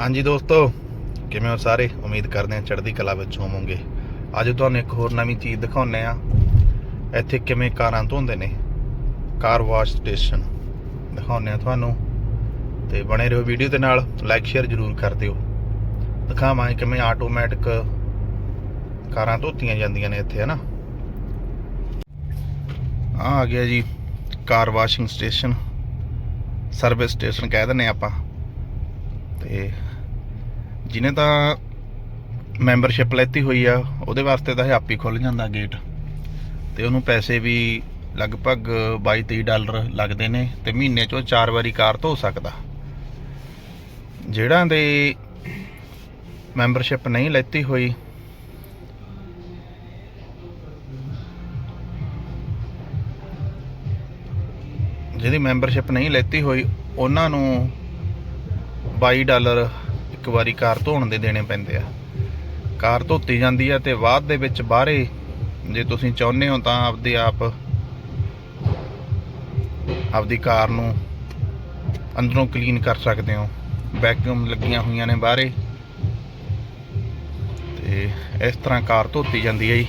ਹਾਂਜੀ ਦੋਸਤੋ, ਕਿਵੇਂ ਹੋ ਸਾਰੇ? ਉਮੀਦ ਕਰਦੇ ਹਾਂ ਚੜ੍ਹਦੀ ਕਲਾ ਵਿੱਚ ਹੋਵੋਗੇ। ਅੱਜ ਤੁਹਾਨੂੰ ਇੱਕ ਹੋਰ ਨਵੀਂ ਚੀਜ਼ ਦਿਖਾਉਨੇ ਆ ਇੱਥੇ ਕਿਵੇਂ ਕਾਰਾਂ ਧੋਂਦੇ ਨੇ। ਕਾਰ ਵਾਸ਼ ਸਟੇਸ਼ਨ ਦਿਖਾਉਨੇ ਆ ਤੁਹਾਨੂੰ। ਤੇ ਬਣੇ ਰਹੋ ਵੀਡੀਓ ਦੇ ਨਾਲ ਲਾਈਕ ਸ਼ੇਅਰ ਜਰੂਰ ਕਰ ਦਿਓ। ਦਿਖਾਵਾਂਗੇ ਕਿਵੇਂ ਆਟੋਮੈਟਿਕ ਕਾਰਾਂ ਧੋਤੀਆਂ ਜਾਂਦੀਆਂ ਨੇ ਇੱਥੇ, ਹਨਾ? ਆ ਆ ਗਿਆ ਜੀ, car washing station. Service station ਕਹਿ ਦਿੰਨੇ ਆਪਾਂ। ਤੇ ਜਿਹਨੇ ਤਾਂ ਮੈਂਬਰਸ਼ਿਪ ਲੈਤੀ ਹੋਈ ਆ, ਉਹਦੇ ਵਾਸਤੇ ਤਾਂ ਇਹ ਆਪ ਹੀ ਖੁੱਲ ਜਾਂਦਾ ਗੇਟ ਤੇ ਉਹਨੂੰ ਪੈਸੇ ਵੀ ਲਗਭਗ 22-23 ਡਾਲਰ ਲੱਗਦੇ ਨੇ ਤੇ ਮਹੀਨੇ ਚੋਂ ਚਾਰ ਵਾਰੀ ਕਾਰ ਧੋ ਸਕਦਾ। ਜਿਹੜਾ ਦੇ ਮੈਂਬਰਸ਼ਿਪ ਨਹੀਂ ਲੈਤੀ ਹੋਈ, ਜਿਹਦੀ ਮੈਂਬਰਸ਼ਿਪ ਨਹੀਂ ਲੈਤੀ ਹੋਈ, ਉਹਨਾਂ ਨੂੰ 22 ਡਾਲਰ ਇੱਕ ਵਾਰੀ ਕਾਰ ਧੋਣ ਦੇ ਦੇਣੇ ਪੈਂਦੇ ਆ। ਕਾਰ ਧੋਤੀ ਜਾਂਦੀ ਆ ਤੇ ਬਾਅਦ ਦੇ ਵਿੱਚ ਬਾਹਰੇ ਜੇ ਤੁਸੀਂ ਚਾਹੁੰਦੇ ਹੋ ਤਾਂ ਆਪਦੇ ਆਪ, ਆਪਦੀ ਕਾਰ ਨੂੰ ਅੰਦਰੋਂ ਕਲੀਨ ਕਰ ਸਕਦੇ ਹੋ। ਵੈਕਿਊਮ ਲੱਗੀਆਂ ਹੋਈਆਂ ਨੇ ਬਾਹਰੇ। ਤੇ ਇਸ ਤਰ੍ਹਾਂ ਕਾਰ ਧੋਤੀ ਜਾਂਦੀ ਹੈ ਜੀ।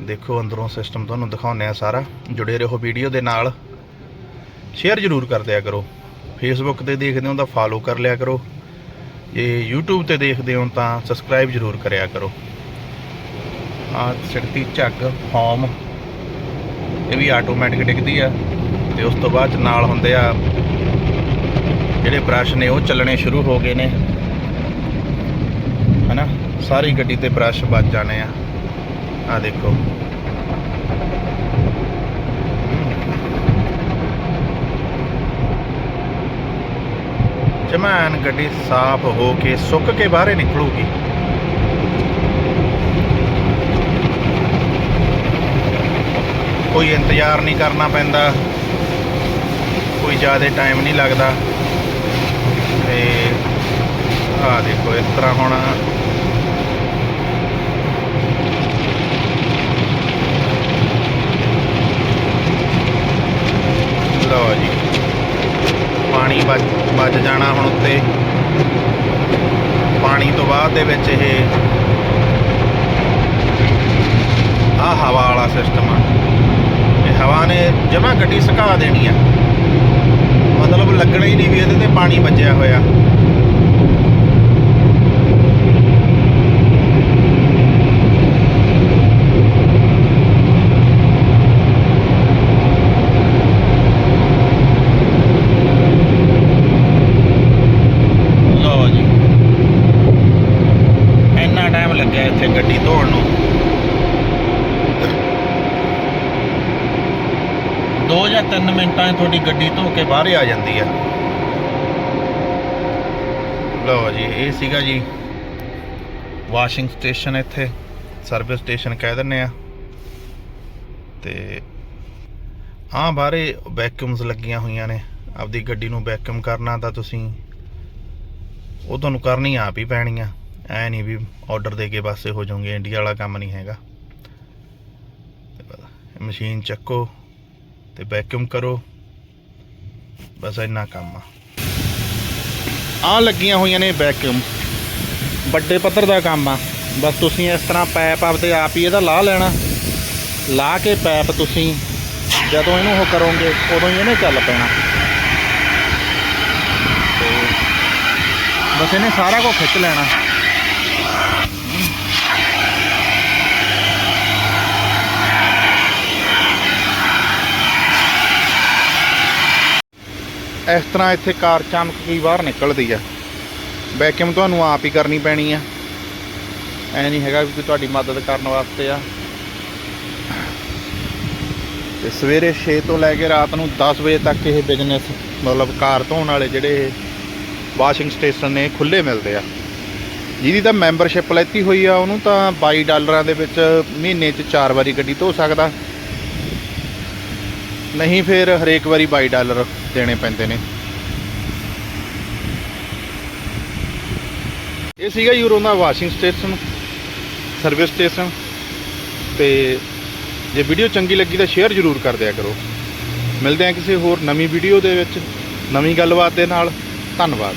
ਦੇਖੋ ਅੰਦਰੋਂ ਸਿਸਟਮ ਤੁਹਾਨੂੰ ਦਿਖਾਉਂਦੇ ਆ ਸਾਰਾ। ਜੁੜੇ ਰਹੋ ਵੀਡੀਓ ਦੇ ਨਾਲ। ਸ਼ੇਅਰ ਜ਼ਰੂਰ ਕਰ ਦਿਆ ਕਰੋ। ਫੇਸਬੁੱਕ ਤੇ ਦੇਖਦੇ ਹੋ ਤਾਂ ਫਾਲੋ ਕਰ ਲਿਆ ਕਰੋ। ਇਹ YouTube ਤੇ ਦੇਖਦੇ ਹੋ ਤਾਂ ਸਬਸਕ੍ਰਾਈਬ ਜ਼ਰੂਰ ਕਰਿਆ ਕਰੋ। ਆ ਸਿੱਟਦੀ ਝੱਗ ਹੋਮ ਇਹ ਵੀ ਆਟੋਮੈਟਿਕ ਡਿੱਗਦੀ ਆ ਤੇ ਉਸ ਤੋਂ ਬਾਅਦ 'ਚ ਨਾਲ ਹੁੰਦੇ ਆ ਜਿਹੜੇ ਬ੍ਰਸ਼ ਨੇ ਉਹ ਚੱਲਣੇ ਸ਼ੁਰੂ ਹੋ ਗਏ ਨੇ। ਹਨਾ? ਸਾਰੀ ਗੱਡੀ ਤੇ ਬ੍ਰਸ਼ ਵੱਜ ਜਾਣੇ ਆ। ਆ ਦੇਖੋ। ਜਮਾਨ ਗੱਡੀ ਸਾਫ਼ ਹੋ ਕੇ ਸੁੱਕ ਕੇ ਬਾਹਰੇ ਨਿਕਲੂਗੀ। ਕੋਈ ਇੰਤਜ਼ਾਰ ਨਹੀਂ ਕਰਨਾ ਪੈਂਦਾ। ਕੋਈ ਜ਼ਿਆਦਾ ਟਾਈਮ ਨਹੀਂ ਲੱਗਦਾ। ਤੇ ਆ ਦੇਖੋ, ਇਸ ਤਰ੍ਹਾਂ ਹੁਣ ਲਓ ਜੀ ਪਾਣੀ ਵੱਜ ਜਾਣਾ ਹੁਣ ਉੱਤੇ। ਪਾਣੀ ਤੋਂ ਬਾਅਦ ਦੇ ਵਿੱਚ ਇਹ ਆ ਹਵਾ ਵਾਲਾ ਸਿਸਟਮ ਆ। ਇਹ ਹਵਾ ਨੇ ਜਮਾ ਗੱਡੀ ਸੁਕਾ ਦੇਣੀ ਆ। ਮਤਲਬ ਲੱਗਣਾ ਹੀ ਨਹੀਂ ਵੀ ਇਹਦੇ ਤੇ ਪਾਣੀ ਵੱਜਿਆ ਹੋਇਆ। ਦੋ ਜਾਂ ਤਿੰਨ ਮਿੰਟਾਂ 'ਚ ਤੁਹਾਡੀ ਗੱਡੀ ਧੋ ਕੇ ਬਾਹਰ ਆ ਜਾਂਦੀ ਆ। ਲਓ ਜੀ, ਇਹ ਸੀਗਾ ਜੀ ਵਾਸ਼ਿੰਗ ਸਟੇਸ਼ਨ ਇੱਥੇ, ਸਰਵਿਸ ਸਟੇਸ਼ਨ ਕਹਿ ਦਿੰਨੇ ਆ। ਤੇ ਆ ਬਾਹਰੇ ਵੈਕਿਊਮਸ ਲੱਗੀਆਂ ਹੋਈਆਂ ਨੇ, ਆਪਦੀ ਗੱਡੀ ਨੂੰ ਵੈਕਿਊਮ ਕਰਨਾ ਤਾਂ ਤੁਸੀਂ, ਉਹ ਤੁਹਾਨੂੰ ਕਰਨੀ ਆਪ ਹੀ ਪੈਣੀ ਆ ਐ ਨਹੀਂ ਵੀ ਆਰਡਰ ਦੇ ਕੇ ਪਾਸੇ ਹੋ ਜਾਓਗੇ ਇੰਡੀਆ ਵਾਲਾ ਕੰਮ ਨਹੀਂ ਹੈਗਾ। ਮਸ਼ੀਨ ਚੱਕੋ। ਤੇ ਵੈਕਿਊਮ ਕਰੋ। ਬਸ ਇੰਨਾ ਕੰਮ ਆ। ਆ ਲੱਗੀਆਂ ਹੋਈਆਂ ਨੇ ਵੈਕਿਊਮ ਵੱਡੇ ਪੱਧਰ ਦਾ ਕੰਮ ਆ। ਬਸ ਤੁਸੀਂ ਇਸ ਤਰ੍ਹਾਂ ਪਾਈਪ ਆਪਦੇ ਆਪ ਹੀ ਇਹਦਾ ਲਾ ਲੈਣਾ। ਲਾ ਕੇ ਪਾਈਪ ਤੁਸੀਂ ਜਦੋਂ ਇਹਨੂੰ ਉਹ ਕਰੋਗੇ, ਉਦੋਂ ਹੀ ਇਹਨੇ ਚੱਲ ਪੈਣਾ। ਬਸ ਇਹਨੇ ਸਾਰਾ ਕੁਝ ਖਿੱਚ ਲੈਣਾ। ਇਸ ਤਰ੍ਹਾਂ ਇੱਥੇ ਕਾਰ ਚਮਕ ਕੇ ਬਾਹਰ ਨਿਕਲਦੀ ਆ। ਵੈਕਿਊਮ ਤੁਹਾਨੂੰ ਆਪ ਹੀ ਕਰਨੀ ਪੈਣੀ ਆ। ਐ ਨਹੀਂ ਹੈਗਾ ਵੀ ਕੋਈ ਤੁਹਾਡੀ ਮਦਦ ਕਰਨ ਵਾਸਤੇ ਆ। ਤੇ ਸਵੇਰੇ 6 ਤੋਂ ਲੈ ਕੇ ਰਾਤ ਨੂੰ 10 ਵਜੇ ਤੱਕ ਇਹ ਬਿਜ਼ਨਸ ਮਤਲਬ ਕਾਰ ਧੋਣ ਵਾਲੇ ਜਿਹੜੇ ਵਾਸ਼ਿੰਗ ਸਟੇਸ਼ਨ ਨੇ ਖੁੱਲੇ ਮਿਲਦੇ ਆ। ਜਿਹਦੀ ਤਾਂ ਮੈਂਬਰਸ਼ਿਪ ਲੈਤੀ ਹੋਈ ਆ, ਉਹਨੂੰ ਤਾਂ 22 ਡਾਲਰਾਂ ਦੇ ਵਿੱਚ ਮਹੀਨੇ 'ਚ 4 ਵਾਰੀ ਗੱਡੀ ਧੋ ਸਕਦਾ। ਨਹੀਂ, ਫਿਰ ਹਰੇਕ ਵਾਰੀ 22 ਡਾਲਰ ਦੇਣੇ ਪੈਂਦੇ ਨੇ। ਇਹ ਸੀਗਾ ਯੂਰੋ ਦਾ ਵਾਸ਼ਿੰਗ ਸਟੇਸ਼ਨ, ਸਰਵਿਸ ਸਟੇਸ਼ਨ। ਤੇ ਜੇ ਵੀਡੀਓ ਚੰਗੀ ਲੱਗੀ ਤਾਂ ਸ਼ੇਅਰ ਜ਼ਰੂਰ ਕਰ ਦਿਆ ਕਰੋ। ਮਿਲਦੇ ਹਾਂ ਕਿਸੇ ਹੋਰ ਨਵੀਂ ਵੀਡੀਓ ਦੇ ਵਿੱਚ। ਨਵੀਂ ਗੱਲਬਾਤ ਦੇ ਨਾਲ। ਧੰਨਵਾਦ।